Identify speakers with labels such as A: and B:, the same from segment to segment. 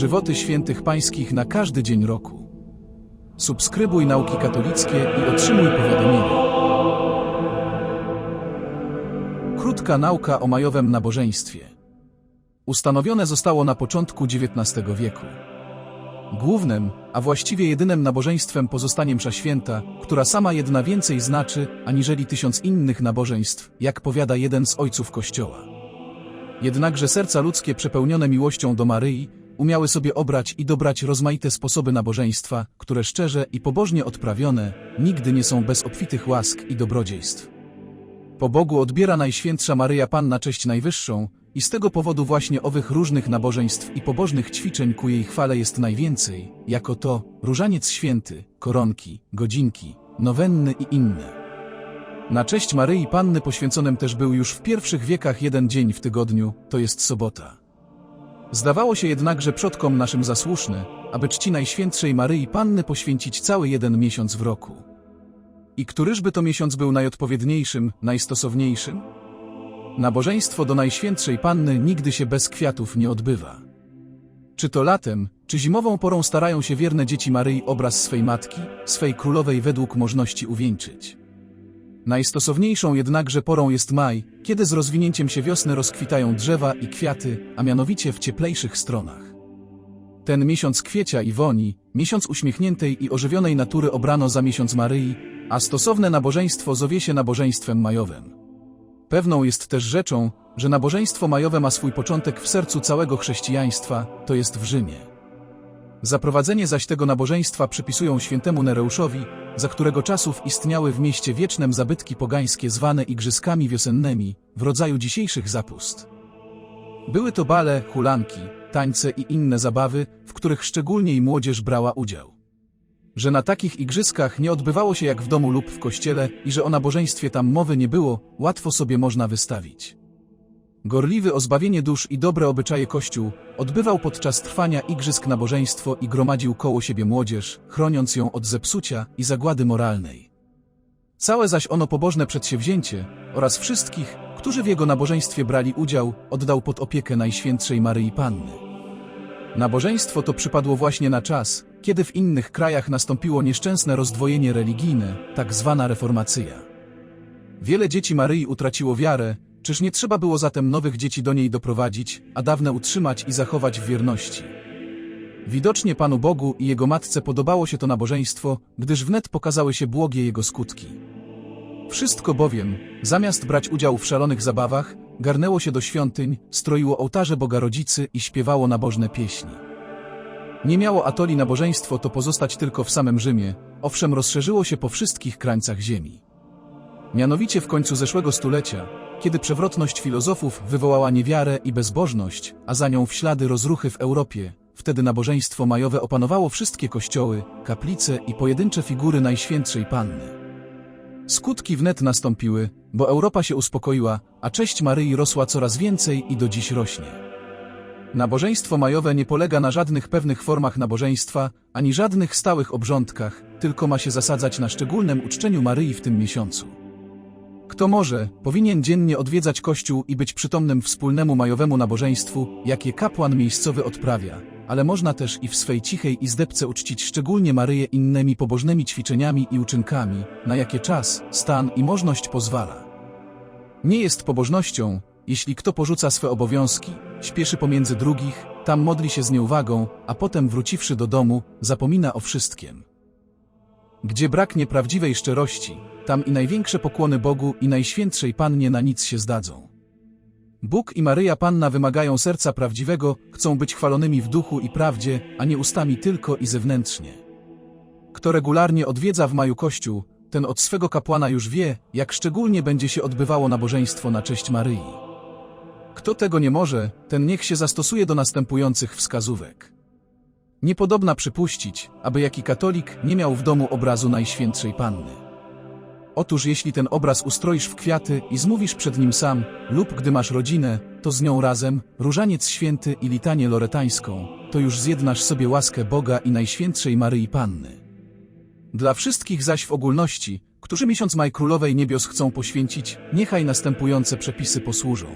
A: żywoty świętych pańskich na każdy dzień roku. Subskrybuj nauki katolickie i otrzymuj powiadomienia. Krótka nauka o majowym nabożeństwie. Ustanowione zostało na początku XIX wieku. Głównym, a właściwie jedynym nabożeństwem pozostanie msza święta, która sama jedna więcej znaczy, aniżeli tysiąc innych nabożeństw, jak powiada jeden z ojców Kościoła. Jednakże serca ludzkie przepełnione miłością do Maryi, umiały sobie obrać i dobrać rozmaite sposoby nabożeństwa, które szczerze i pobożnie odprawione, nigdy nie są bez obfitych łask i dobrodziejstw. Po Bogu odbiera Najświętsza Maryja Panna cześć najwyższą i z tego powodu właśnie owych różnych nabożeństw i pobożnych ćwiczeń ku jej chwale jest najwięcej, jako to różaniec święty, koronki, godzinki, nowenny i inne. Na cześć Maryi Panny poświęconym też był już w pierwszych wiekach jeden dzień w tygodniu, to jest sobota. Zdawało się jednakże przodkom naszym zasłuszne, aby czci Najświętszej Maryi Panny poświęcić cały jeden miesiąc w roku. I któryżby to miesiąc był najodpowiedniejszym, najstosowniejszym? Nabożeństwo do Najświętszej Panny nigdy się bez kwiatów nie odbywa. Czy to latem, czy zimową porą starają się wierne dzieci Maryi obraz swej matki, swej królowej według możności uwieńczyć. Najstosowniejszą jednakże porą jest maj, kiedy z rozwinięciem się wiosny rozkwitają drzewa i kwiaty, a mianowicie w cieplejszych stronach. Ten miesiąc kwiecia i woni, miesiąc uśmiechniętej i ożywionej natury obrano za miesiąc Maryi, a stosowne nabożeństwo zowie się nabożeństwem majowym. Pewną jest też rzeczą, że nabożeństwo majowe ma swój początek w sercu całego chrześcijaństwa, to jest w Rzymie. Zaprowadzenie zaś tego nabożeństwa przypisują świętemu Nereuszowi, za którego czasów istniały w mieście wiecznem zabytki pogańskie zwane igrzyskami wiosennymi, w rodzaju dzisiejszych zapust. Były to bale, hulanki, tańce i inne zabawy, w których szczególnie młodzież brała udział. Że na takich igrzyskach nie odbywało się jak w domu lub w kościele i że o nabożeństwie tam mowy nie było, łatwo sobie można wystawić. Gorliwy o zbawienie dusz i dobre obyczaje Kościół odbywał podczas trwania igrzysk nabożeństwo i gromadził koło siebie młodzież, chroniąc ją od zepsucia i zagłady moralnej. Całe zaś ono pobożne przedsięwzięcie oraz wszystkich, którzy w jego nabożeństwie brali udział, oddał pod opiekę Najświętszej Maryi Panny. Nabożeństwo to przypadło właśnie na czas, kiedy w innych krajach nastąpiło nieszczęsne rozdwojenie religijne, tak zwana reformacja. Wiele dzieci Maryi utraciło wiarę, czyż nie trzeba było zatem nowych dzieci do niej doprowadzić, a dawne utrzymać i zachować w wierności. Widocznie Panu Bogu i Jego Matce podobało się to nabożeństwo, gdyż wnet pokazały się błogie jego skutki. Wszystko bowiem, zamiast brać udział w szalonych zabawach, garnęło się do świątyń, stroiło ołtarze Boga Rodzicy i śpiewało nabożne pieśni. Nie miało atoli nabożeństwo to pozostać tylko w samym Rzymie, owszem rozszerzyło się po wszystkich krańcach ziemi. Mianowicie w końcu zeszłego stulecia, kiedy przewrotność filozofów wywołała niewiarę i bezbożność, a za nią w ślady rozruchy w Europie, wtedy nabożeństwo majowe opanowało wszystkie kościoły, kaplice i pojedyncze figury Najświętszej Panny. Skutki wnet nastąpiły, bo Europa się uspokoiła, a cześć Maryi rosła coraz więcej i do dziś rośnie. Nabożeństwo majowe nie polega na żadnych pewnych formach nabożeństwa, ani żadnych stałych obrządkach, tylko ma się zasadzać na szczególnym uczczeniu Maryi w tym miesiącu. Kto może, powinien dziennie odwiedzać kościół i być przytomnym wspólnemu majowemu nabożeństwu, jakie kapłan miejscowy odprawia, ale można też i w swej cichej izdebce uczcić szczególnie Maryję innymi pobożnymi ćwiczeniami i uczynkami, na jakie czas, stan i możność pozwala. Nie jest pobożnością, jeśli kto porzuca swe obowiązki, śpieszy pomiędzy drugich, tam modli się z nieuwagą, a potem wróciwszy do domu, zapomina o wszystkim. Gdzie braknie prawdziwej szczerości, tam i największe pokłony Bogu i Najświętszej Pannie na nic się zdadzą. Bóg i Maryja Panna wymagają serca prawdziwego, chcą być chwalonymi w duchu i prawdzie, a nie ustami tylko i zewnętrznie. Kto regularnie odwiedza w maju Kościół, ten od swego kapłana już wie, jak szczególnie będzie się odbywało nabożeństwo na cześć Maryi. Kto tego nie może, ten niech się zastosuje do następujących wskazówek. Niepodobna przypuścić, aby jaki katolik nie miał w domu obrazu Najświętszej Panny. Otóż jeśli ten obraz ustroisz w kwiaty i zmówisz przed nim sam, lub gdy masz rodzinę, to z nią razem, różaniec święty i litanię loretańską, to już zjednasz sobie łaskę Boga i Najświętszej Maryi Panny. Dla wszystkich zaś w ogólności, którzy miesiąc Maj Królowej Niebios chcą poświęcić, niechaj następujące przepisy posłużą.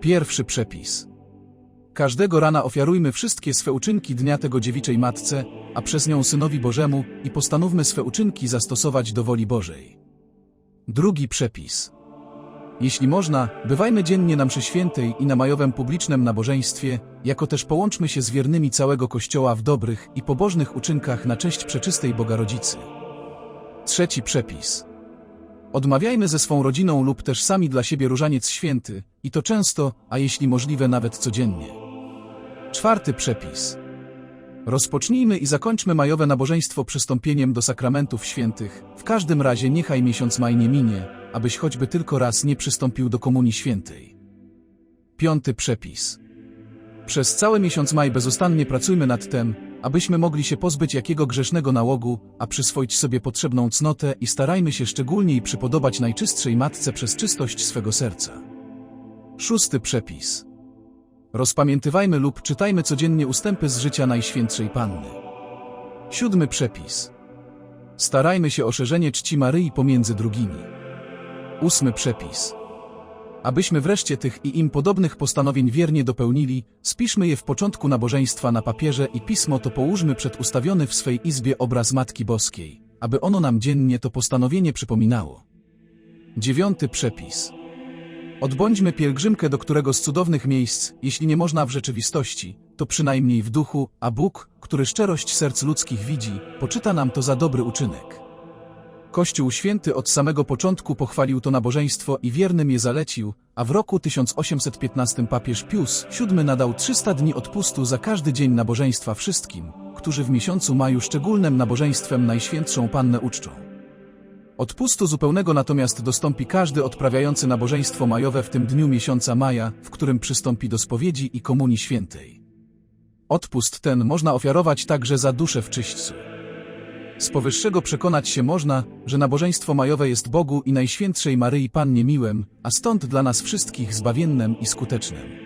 A: Pierwszy przepis. Każdego rana ofiarujmy wszystkie swe uczynki dnia tego dziewiczej Matce, a przez nią Synowi Bożemu i postanówmy swe uczynki zastosować do woli Bożej. Drugi przepis. Jeśli można, bywajmy dziennie na mszy świętej i na majowym publicznym nabożeństwie, jako też połączmy się z wiernymi całego Kościoła w dobrych i pobożnych uczynkach na cześć przeczystej Boga Rodzicy. Trzeci przepis. Odmawiajmy ze swą rodziną lub też sami dla siebie różaniec święty, i to często, a jeśli możliwe nawet codziennie. Czwarty przepis. Rozpocznijmy i zakończmy majowe nabożeństwo przystąpieniem do sakramentów świętych. W każdym razie niechaj miesiąc maj nie minie, abyś choćby tylko raz nie przystąpił do Komunii Świętej. Piąty przepis. Przez cały miesiąc maj bezustannie pracujmy nad tym, abyśmy mogli się pozbyć jakiego grzesznego nałogu, a przyswoić sobie potrzebną cnotę i starajmy się szczególniej przypodobać najczystszej Matce przez czystość swego serca. Szósty przepis. Rozpamiętywajmy lub czytajmy codziennie ustępy z życia Najświętszej Panny. Siódmy przepis. Starajmy się o szerzenie czci Maryi pomiędzy drugimi. Ósmy przepis. Abyśmy wreszcie tych i im podobnych postanowień wiernie dopełnili, spiszmy je w początku nabożeństwa na papierze i pismo to połóżmy przed ustawiony w swej izbie obraz Matki Boskiej, aby ono nam dziennie to postanowienie przypominało. Dziewiąty przepis. Odbądźmy pielgrzymkę do którego z cudownych miejsc, jeśli nie można w rzeczywistości, to przynajmniej w duchu, a Bóg, który szczerość serc ludzkich widzi, poczyta nam to za dobry uczynek. Kościół Święty od samego początku pochwalił to nabożeństwo i wiernym je zalecił, a w roku 1815 papież Pius VII nadał 300 dni odpustu za każdy dzień nabożeństwa wszystkim, którzy w miesiącu maju szczególnym nabożeństwem Najświętszą Pannę uczczą. Odpustu zupełnego natomiast dostąpi każdy odprawiający nabożeństwo majowe w tym dniu miesiąca maja, w którym przystąpi do spowiedzi i komunii świętej. Odpust ten można ofiarować także za duszę w czyśćcu. Z powyższego przekonać się można, że nabożeństwo majowe jest Bogu i Najświętszej Maryi Pannie miłym, a stąd dla nas wszystkich zbawiennym i skutecznym.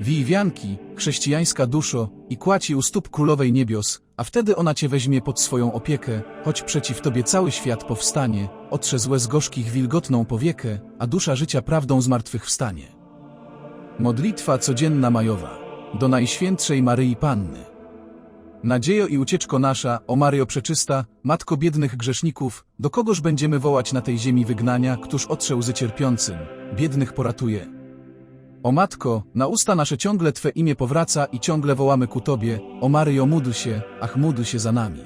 A: Wijanki, chrześcijańska duszo, i kłaci u stóp Królowej Niebios, a wtedy ona cię weźmie pod swoją opiekę, choć przeciw tobie cały świat powstanie, otrze złe z gorzkich wilgotną powiekę, a dusza życia prawdą zmartwychwstanie. Modlitwa codzienna majowa. Do Najświętszej Maryi Panny. Nadziejo i ucieczko nasza, o Maryjo Przeczysta, Matko biednych grzeszników, do kogoż będziemy wołać na tej ziemi wygnania, któż otrze łzy cierpiącym, biednych poratuje. O Matko, na usta nasze ciągle Twe imię powraca i ciągle wołamy ku Tobie, o Maryjo módl się, ach módl się za nami.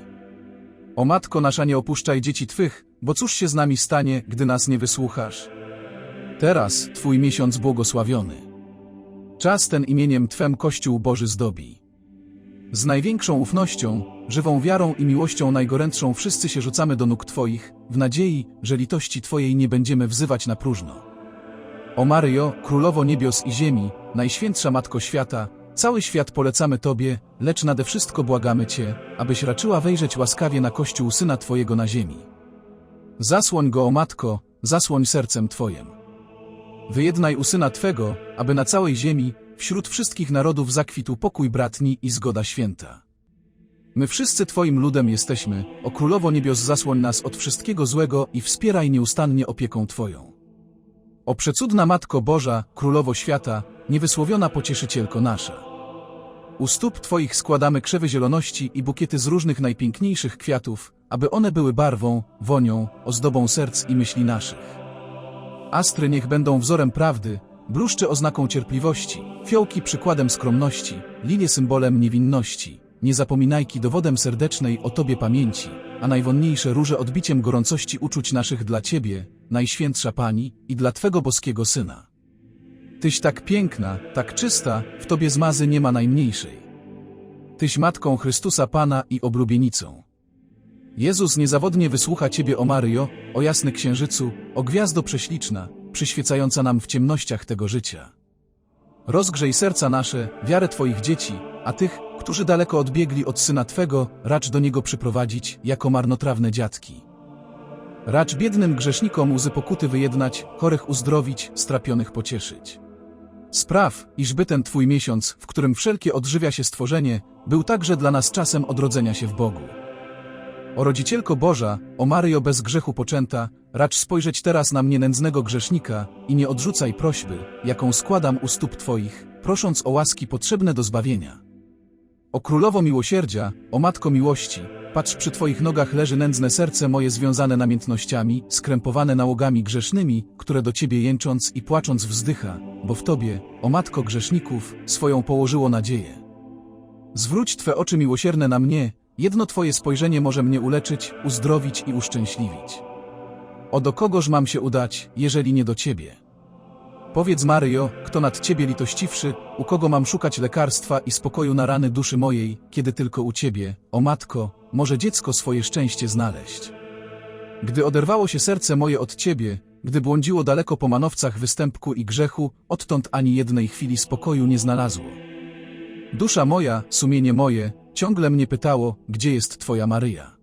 A: O Matko nasza nie opuszczaj dzieci Twych, bo cóż się z nami stanie, gdy nas nie wysłuchasz? Teraz Twój miesiąc błogosławiony. Czas ten imieniem Twem Kościół Boży zdobi. Z największą ufnością, żywą wiarą i miłością najgorętszą wszyscy się rzucamy do nóg Twoich, w nadziei, że litości Twojej nie będziemy wzywać na próżno. O Maryjo, Królowo Niebios i Ziemi, Najświętsza Matko Świata, cały świat polecamy Tobie, lecz nade wszystko błagamy Cię, abyś raczyła wejrzeć łaskawie na Kościół Syna Twojego na ziemi. Zasłoń go, o Matko, zasłoń sercem Twojem. Wyjednaj u Syna Twego, aby na całej ziemi, wśród wszystkich narodów zakwitł pokój bratni i zgoda święta. My wszyscy Twoim ludem jesteśmy, o Królowo Niebios zasłoń nas od wszystkiego złego i wspieraj nieustannie opieką Twoją. O przecudna Matko Boża, Królowo Świata, niewysłowiona pocieszycielko nasza. U stóp Twoich składamy krzewy zieloności i bukiety z różnych najpiękniejszych kwiatów, aby one były barwą, wonią, ozdobą serc i myśli naszych. Astry niech będą wzorem prawdy, bluszcze oznaką cierpliwości, fiołki przykładem skromności, lilie symbolem niewinności, niezapominajki dowodem serdecznej o Tobie pamięci, a najwonniejsze róże odbiciem gorącości uczuć naszych dla Ciebie, Najświętsza Pani, i dla Twego boskiego Syna. Tyś tak piękna, tak czysta, w Tobie zmazy nie ma najmniejszej. Tyś Matką Chrystusa Pana i oblubienicą. Jezus niezawodnie wysłucha Ciebie, o Maryjo, o jasny księżycu, o gwiazdo prześliczna, przyświecająca nam w ciemnościach tego życia. Rozgrzej serca nasze, wiarę Twoich dzieci, a tych, którzy daleko odbiegli od Syna Twego, racz do Niego przyprowadzić, jako marnotrawne dziadki. Racz biednym grzesznikom łzy pokuty wyjednać, chorych uzdrowić, strapionych pocieszyć. Spraw, iżby ten Twój miesiąc, w którym wszelkie odżywia się stworzenie, był także dla nas czasem odrodzenia się w Bogu. O Rodzicielko Boża, o Maryjo bez grzechu poczęta, racz spojrzeć teraz na mnie nędznego grzesznika i nie odrzucaj prośby, jaką składam u stóp Twoich, prosząc o łaski potrzebne do zbawienia. O królowo miłosierdzia, o matko miłości, patrz przy Twoich nogach leży nędzne serce moje związane namiętnościami, skrępowane nałogami grzesznymi, które do Ciebie jęcząc i płacząc wzdycha, bo w Tobie, o matko grzeszników, swoją położyło nadzieję. Zwróć Twe oczy miłosierne na mnie, jedno Twoje spojrzenie może mnie uleczyć, uzdrowić i uszczęśliwić. O do kogoż mam się udać, jeżeli nie do Ciebie? Powiedz Maryjo, kto nad Ciebie litościwszy, u kogo mam szukać lekarstwa i spokoju na rany duszy mojej, kiedy tylko u Ciebie, o Matko, może dziecko swoje szczęście znaleźć. Gdy oderwało się serce moje od Ciebie, gdy błądziło daleko po manowcach występku i grzechu, odtąd ani jednej chwili spokoju nie znalazło. Dusza moja, sumienie moje, ciągle mnie pytało, gdzie jest Twoja Maryja.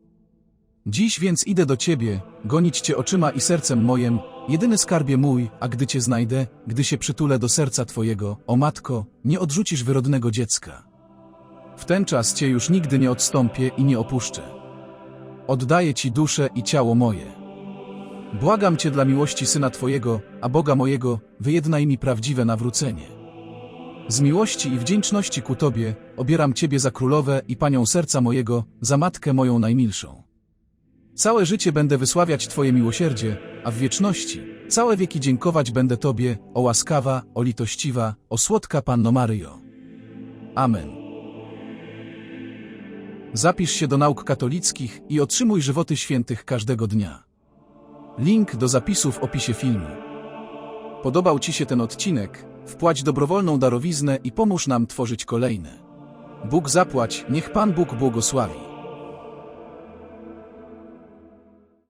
A: Dziś więc idę do Ciebie, gonić Cię oczyma i sercem mojem, jedyny skarbie mój, a gdy Cię znajdę, gdy się przytulę do serca Twojego, o Matko, nie odrzucisz wyrodnego dziecka. W ten czas Cię już nigdy nie odstąpię i nie opuszczę. Oddaję Ci duszę i ciało moje. Błagam Cię dla miłości Syna Twojego, a Boga mojego, wyjednaj mi prawdziwe nawrócenie. Z miłości i wdzięczności ku Tobie, obieram Ciebie za królowę i Panią serca mojego, za matkę moją najmilszą. Całe życie będę wysławiać Twoje miłosierdzie, a w wieczności, całe wieki dziękować będę Tobie, o łaskawa, o litościwa, o słodka Panno Maryjo. Amen. Zapisz się do nauk katolickich i otrzymuj żywoty świętych każdego dnia. Link do zapisu w opisie filmu. Podobał Ci się ten odcinek? Wpłać dobrowolną darowiznę i pomóż nam tworzyć kolejne. Bóg zapłać, niech Pan Bóg błogosławi.